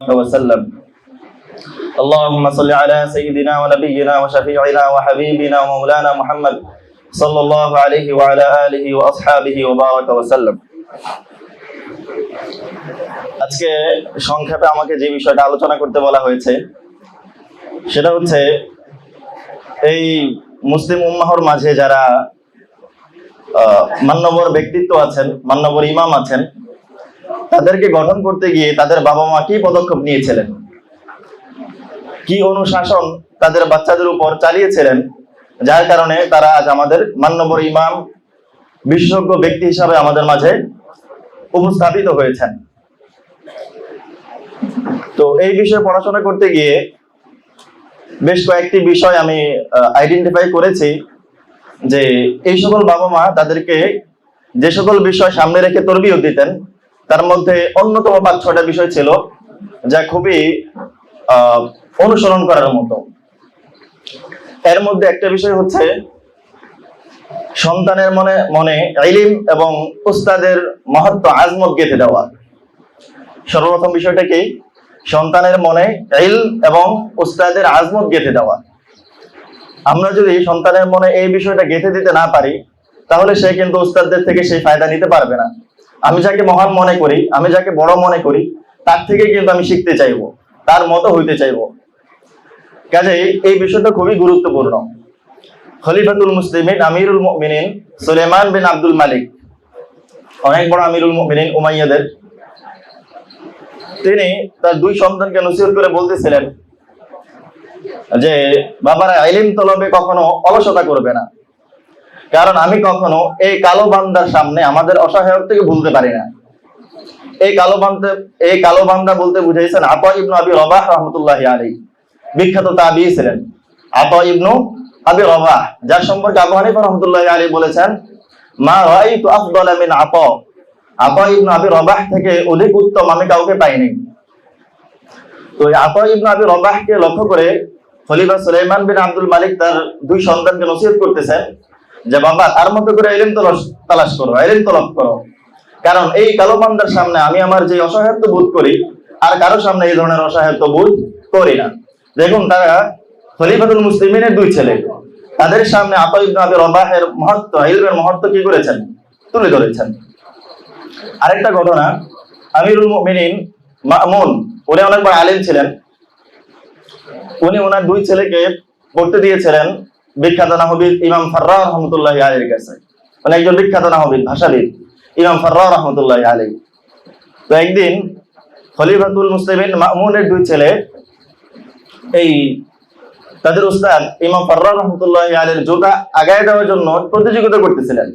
وسلم اللهم صل على سيدنا ونبينا وشفيعنا وحبيبنا ومولانا محمد صلى الله عليه وعلى آله وأصحابه وبارك وسلم আজকে সংক্ষেপে আমাকে যে বিষয়টা আলোচনা করতে বলা হয়েছে সেটা হচ্ছে এই মুসলিম উম্মাহর মাঝে যারা আহ, মান্যবর ব্যক্তিত্ব আছেন মান্যবর ইমাম আছেন তাদেরকে গঠন করতে গিয়ে তাদের বাবা মা কি পদক্ষেপ নিয়েছিলেন? কি অনুশাসন তাদের বাচ্চাদের উপর চালিয়েছিলেন? যার কারণে তারা আজ আমাদের মান্যবর ইমাম, বিশেষজ্ঞ ব্যক্তি হিসাবে আমাদের মাঝে উপস্থাপিত হয়েছেন। তো এই বিষয়ে পড়াশোনা করতে গিয়ে বেশ কয়েকটি বিষয় আমি আইডেন্টিফাই করেছি যে এই সকল বাবা মা তাদেরকে যে সকল বিষয় সামনে রেখে তরবিও দিতেন তার মধ্যে অন্যতম পাঁচ ছটা বিষয় ছিল, যা খুবই অনুসরণ করার মতো। এর মধ্যে একটা বিষয় হচ্ছে, সন্তানের মনে মনে ইলিম এবং উস্তাদের মহত্ব আজমত গেঁথে দেওয়া। সর্বপ্রথম বিষয়টা কি? সন্তানের মনে ইল এবং উস্তাদের আজমত গেঁথে দেওয়া। আমরা যদি সন্তানের মনে এই বিষয়টা গেঁথে দিতে না পারি, তাহলে সে কিন্তু উস্তাদদের থেকে সেই ফায়দা নিতে পারবে না। আমি যাকে মহান মনে করি, আমি যাকে বড় মনে করি, তার থেকে কিন্তু আমি শিখতে চাইব, তার মতো হইতে চাইব। কাজেই এই বিষয়টা খুবই গুরুত্বপূর্ণ। খলিফাতুল মুসলিমিন, আমিরুল মুমিনিন, সুলেমান বিন আব্দুল মালিক, অনেক বড় আমিরুল মুমিনিন উমাইয়াদের। তিনি তার দুই সন্তানকে নসিহত করে বলতেছিলেন যে, বাবারা ইলিম তলবে কখনো অলসতা করবে না। কারণ আমি কখনো এই কালো বান্দার সামনে আমাদের অসহায়ক থেকে ভুলতে পারি না। এই কালো বান্দা, এই কালো বান্দা বলতে বুঝাইছেন আতা ইবনু আবি রবাহ রহমতুল্লাহ আলী বিখ্যাত তাবি ছিলেন। আতা ইবনু আবি রবাহ, যার সম্পর্কে আবু রহমতুল্লাহ আলী বলেছেন, মা রাইতু আফদালা আতা। ইবনু আবি রবাহ থেকে অধিক উত্তম আমি কাউকে পাইনি। তো আতা ইবনু আবি রবাহকে লক্ষ্য করে খলিফা সুলাইমান বিন আব্দুল মালিক তার দুই সন্তানকে নসিহত করতেছেন যে বাবা তার মতো করে এলিম তলাশ করো, এলিম তলব করো। কারণ এই কালো বান্দার সামনে আমি আমার যে অসহায়ত্ব বোধ করি, আর কারও সামনে এই ধরনের অসহায়ত্ব বোধ করি না। দেখুন, তারা খলিফাতুল মুসলিমিনের দুই ছেলে। তাদের সামনে আতা ইবনে রবাহের মহত্ব, ইলমের মহত্ব কি করেছেন? তুলে ধরেছেন। আরেকটা ঘটনা, আমিরুল মুমিনিন মামুন, উনি অনেকবার আলিম ছিলেন। উনি ওনার দুই ছেলেকে পড়তে দিয়েছিলেন। বিখ্যাত নাহবিদ ইমাম ফার্রা রহমতুল্লাহ আলীর কাছে। মানে একজন বিখ্যাত নাহবিদ, ভাষাবিদ, ইমাম ফার্রা রহমতুল্লাহ আলী তো একদিন খলিফাতুল মুসলিমিন মামুনের দুই ছেলে, এই তাদের উস্তাদ ইমাম ফার্রা রহমতুল্লাহ আলীর জুতা আগায় দেওয়ার জন্য প্রতিযোগিতা করতেছিলেন।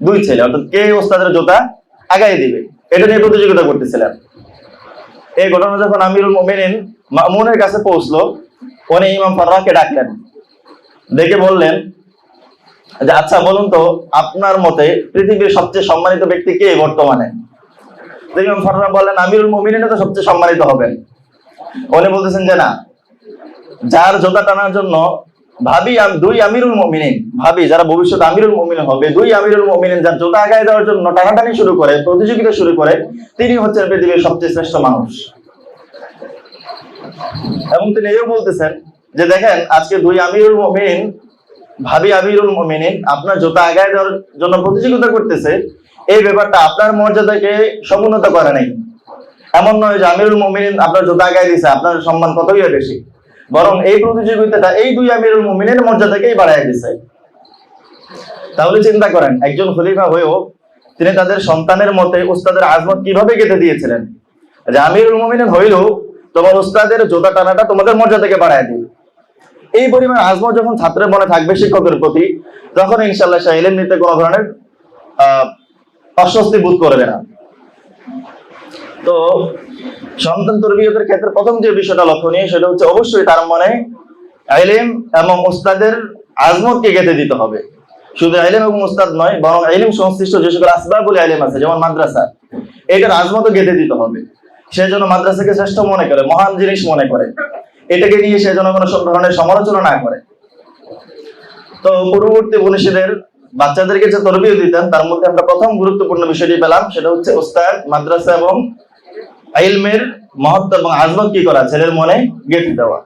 দুই ছেলে, অর্থাৎ কে উস্তাদের জুতা আগায় দিবে, এটা নিয়ে প্রতিযোগিতা করতেছিলেন। এই ঘটনা যখন আমিরুল মুমিনিন মামুনের কাছে পৌঁছলো, উনি ইমাম ফার্রাকে ডাকলেন। ডেকে বললেন যে আচ্ছা বলুন তো, আপনার মতে পৃথিবীর সবচেয়ে সম্মানিত ব্যক্তি কে বর্তমানে? ইমাম ফার্রা বললেন, আমিরুল মুমিনিন তো সবচেয়ে সম্মানিত হবেন। উনি বলতেছেন যে, না, যার জোতা টানার জন্য ভাবি দুই আমিরুল মুমিনিন, ভাবি যারা ভবিষ্যতে আমিরুল মুমিনিন হবে, দুই আমিরুল মুমিনিন যার জোতা আগায় দেওয়ার জন্য টানাটানি শুরু করে, প্রতিযোগিতা শুরু করে, তিনি হচ্ছেন পৃথিবীর সবচেয়ে শ্রেষ্ঠ মানুষ। এবং তিনি এও বলতেছেন যে দেখেন, আজকে দুই আমিরুল মুমিনিন, ভাবি আমিরুল মুমিনিন, আপনার জোতা আগায় দেওয়ার জন্য প্রতিযোগিতা করতেছে, এই ব্যাপারটা আপনার মর্যাদাকে সমুন্নত করে নাই। এমন নয় যে আমিরুল মুমিনিন আপনার জোতা আগায় দিছে, আপনার সম্মান কতই বেশি। বরং এই প্রতিযোগিতাটা এই দুই আমিরুল মুমিনের মর্যাদাকেই বাড়ায় দিছে। তাহলে চিন্তা করেন, একজন খলিফা হয়েও তিনি তাদের সন্তানের মতে উস্তাদের আজমত কীভাবে গেঁথে দিয়েছিলেন? যে আমিরুল মুমিনিন হইলেও তোমার উস্তাদের জোতা টানাটা তোমাদের মর্যাদাকে বাড়ায় দিবে। এই পরিমাণ আজমত যখন ছাত্রের মনে থাকবে শিক্ষকের প্রতি, তখন ইনশাল্লাহ সে নিতে কোনো ধরনের অস্বস্তি বোধ করবে না। তো সন্তান তরবিয়তের ক্ষেত্রে প্রথম যে বিষয়টা লক্ষণীয় সেটা হচ্ছে অবশ্যই তার মনে আইলেম এবং উস্তাদের আজমতকে গেঁথে দিতে হবে। শুধু আইলেম এবং উস্তাদ নয়, বরং আইলেম সংশ্লিষ্ট যে সকল আসবাবুল আইলেম আছে, যেমন মাদ্রাসা, এটার আজমতও গেঁথে দিতে হবে। সে যেন মাদ্রাসাকে শ্রেষ্ঠ মনে করে, মহান জিনিস মনে করে। এটাকে নিয়ে সে যেন কোনো ধরনের সমালোচনা না করে। তো পূর্ববর্তী মনীষীদের বাচ্চাদেরকে যে তরবিও দিতেন, তার মধ্যে আমরা প্রথম গুরুত্বপূর্ণ বিষয়টি পেলাম, সেটা হচ্ছে ওস্তাদ, মাদ্রাসা এবং আইলমের মহত্ব এবং আজমত কি করা, ছেলের মনে গেঁথে দেওয়া।